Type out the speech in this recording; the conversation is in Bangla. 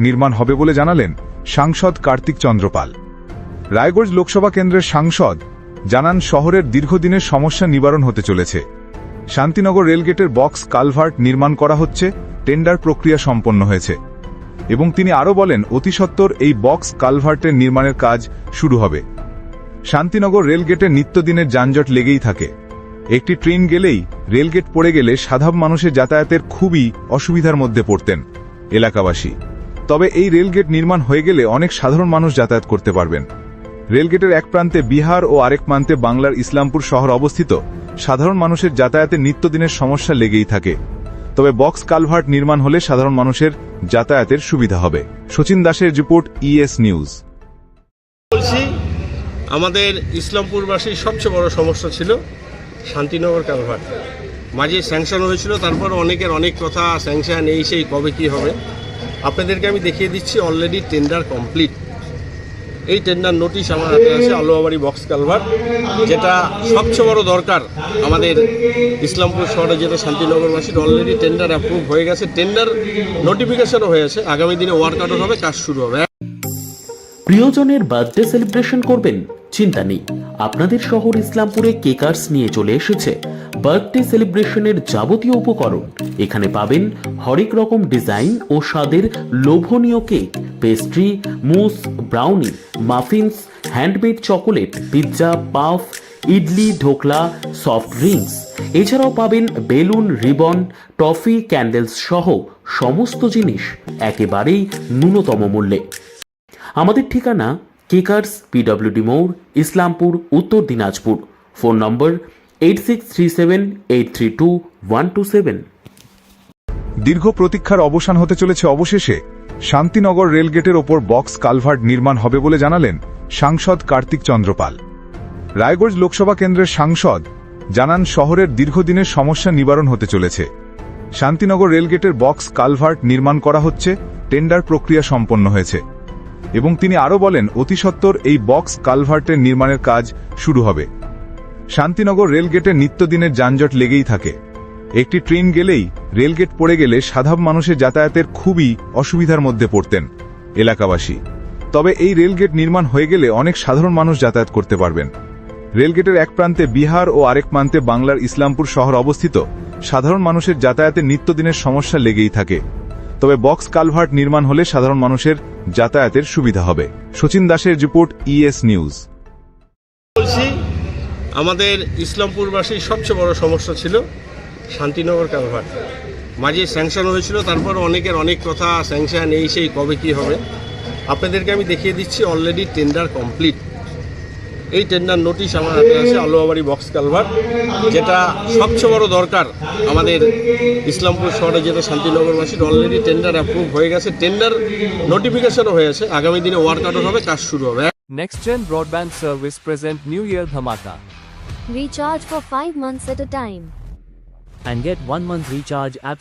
নির্মাণ হবে বলে জানালেন সাংসদ কার্তিক চন্দ্রপাল। রায়গঞ্জ লোকসভা কেন্দ্রের সাংসদ জানান শহরের দীর্ঘদিনের সমস্যা নিবারণ হতে চলেছে। শান্তিনগর রেলগেটের বক্স কালভার্ট নির্মাণ করা হচ্ছে, টেন্ডার প্রক্রিয়া সম্পন্ন হয়েছে। এবং তিনি আরও বলেন অতিসত্বর এই বক্স কালভার্টের নির্মাণের কাজ শুরু হবে। শান্তিনগর রেলগেটের নিত্যদিনের যানজট লেগেই থাকে। একটি ট্রেন গেলেই রেলগেট পড়ে গেলে সাধারণ মানুষের যাতায়াতের খুবই অসুবিধার মধ্যে পড়তেন এলাকাবাসী। তবে এই রেলগেট নির্মাণ হয়ে গেলে অনেক সাধারণ মানুষ যাতায়াত করতে পারবেন। রেলগেটের এক প্রান্তে বিহার ও আরেক প্রান্তে বাংলার ইসলামপুর শহর অবস্থিত। সাধারণ মানুষের যাতায়াতের নিত্যদিনের সমস্যা লেগেই থাকে। তবে বক্স কালভার্ট নির্মাণ হলে সাধারণ মানুষের যাতায়াতের সুবিধা হবে। সচিন দাসের রিপোর্ট, ইএস নিউজ। বলছি, আমাদের ইসলামপুরবাসীর সবচেয়ে বড় সমস্যা ছিল শান্তিনগর কালভার্ট। মাঝে স্যাংশন হয়েছিল, তারপর অনেকের অনেক কথা, স্যাংশন, এই সেই, কবে কি হবে? আপনাদেরকে আমি দেখিয়ে দিচ্ছি অলরেডি টেন্ডার কমপ্লিট এই টেন্ডার নোটিশ আমার হাতে আছে আলোয়াবাড়ি বক্স কালভার যেটা সবচেয়ে বড় দরকার আমাদের ইসলামপুর শহরে যেটা শান্তিনগরবাসীর অলরেডি টেন্ডার অ্যাপ্রুভ হয়ে গেছে। টেন্ডার নোটিফিকেশনও হয়েছে আগামী দিনে ওয়ার্ক আউট হবে, কাজ শুরু হবে। প্রিয়জনের বার্থডে সেলিব্রেশন করবেন? চিন্তা নেই। আপনাদের শহর ইসলামপুরে কেকার্স নিয়ে চলে এসেছে। বার্থডে সেলিব্রেশনের যাবতীয় উপকরণ। এখানে পাবেন হরেক রকম ডিজাইন ও স্বাদের লোভনীয় cake, pastry, mousse, brownie, muffins, handmade chocolate, pizza, puff, idli, dhokla, soft drinks. এছাড়াও পাবেন বেলুন, রিবন, টফি, ক্যান্ডেলস সহ সমস্ত জিনিস একেবারেই ন্যূনতম মূল্যে। আমাদের ঠিকানা কেকার্স, পিডব্লিউডি মোড়, Islampur, Uttar Dinajpur. Phone number eight six three seven eight three two one two seven. দীর্ঘ প্রতীক্ষার অবসান হতে চলেছে অবশেষে। শান্তিনগর রেলগেটের ওপর বক্স কালভার্ট নির্মাণ হবে বলে জানালেন সাংসদ কার্তিক চন্দ্রপাল। রায়গঞ্জ লোকসভা কেন্দ্রের সাংসদ জানান শহরের দীর্ঘদিনের সমস্যা নিবারণ হতে চলেছে। শান্তিনগর রেলগেটের বক্স কালভার্ট নির্মাণ করা হচ্ছে, টেন্ডার প্রক্রিয়া সম্পন্ন হয়েছে। এবং তিনি আরও বলেন অতিসত্বর এই বক্স কালভার্টের নির্মাণের কাজ শুরু হবে। শান্তিনগর রেলগেটের নিত্যদিনের যানজট লেগেই থাকে। একটি ট্রেন গেলেই রেলগেট পড়ে গেলে সাধারণ মানুষের যাতায়াতের খুবই অসুবিধার মধ্যে পড়তেন এলাকাবাসী। তবে এই রেলগেট নির্মাণ হয়ে গেলে অনেক সাধারণ মানুষ যাতায়াত করতে পারবেন। রেলগেটের এক প্রান্তে বিহার ও আরেক প্রান্তে বাংলার ইসলামপুর শহর অবস্থিত। সাধারণ মানুষের যাতায়াতের নিত্যদিনের সমস্যা লেগেই থাকে। তবে বক্স কালভার্ট নির্মাণ হলে সাধারণ মানুষের যাতায়াতের সুবিধা হবে। সচিন দাসের রিপোর্ট ইএস নিউজ। আমাদের ইসলামপুরবাসীর সবচেয়ে বড় সমস্যা ছিল শান্তিনগর কালভার্ট মাঝে স্যাংশন হয়েছিল তারপর অনেকের অনেক কথা স্যাংশন এই সেই কবে কি হবে? আপনাদেরকে আমি দেখিয়ে দিচ্ছি অলরেডি টেন্ডার কমপ্লিট এই টেন্ডার নোটিশ আমার হাতে আছে আলোয়াবাড়ি বক্স কালভার যেটা সবচেয়ে বড় দরকার আমাদের ইসলামপুর শহরে যেটা শান্তিনগরবাসীর অলরেডি টেন্ডার অ্যাপ্রুভ হয়ে গেছে। টেন্ডার নোটিফিকেশনও হয়ে হয়েছে। আগামী দিনে ওয়ার্ক আউট হবে কাজ শুরু হবে। Next Gen Broadband Service present New Year Dhamaka Recharge for 5 months at a time. And get 1 month recharge absolutely